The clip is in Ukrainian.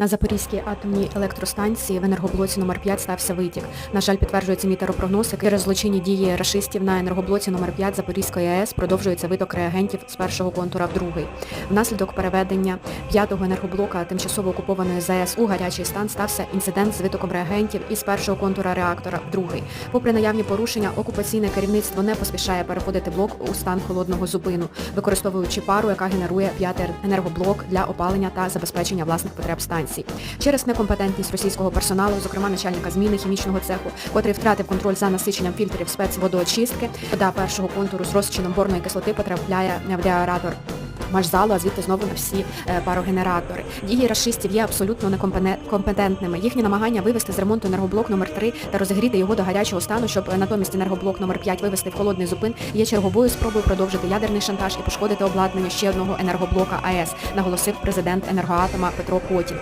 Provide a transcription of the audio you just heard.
На Запорізькій атомній електростанції в енергоблоці номер 5 стався витік. На жаль, підтверджується мітеропрогноз, який через злочинні дії рашистів на енергоблоці номер 5 Запорізької АЕС продовжується виток реагентів з першого контура в другий. Внаслідок переведення п'ятого енергоблока тимчасово окупованої ЗАЕС у гарячий стан стався інцидент з витоком реагентів із першого контура реактора в другий. Попри наявні порушення, окупаційне керівництво не поспішає переходити блок у стан холодного зупину, використовуючи пару, яка генерує п'ятий енергоблок для опалення та забезпечення власних потреб станції. Через некомпетентність російського персоналу, зокрема начальника зміни хімічного цеху, котрий втратив контроль за насиченням фільтрів спецводоочистки, вода першого контуру з розчином борної кислоти потрапляє в деаератор Машзалу, а звідти знову на всі е, парогенератори. Дії рашистів є абсолютно некомпетентними. Їхні намагання вивести з ремонту енергоблок номер 3 та розігріти його до гарячого стану, щоб е, натомість енергоблок номер 5 вивести в холодний зупин, є черговою спробою продовжити ядерний шантаж і пошкодити обладнання ще одного енергоблока АЕС, наголосив президент енергоатома Петро Котів.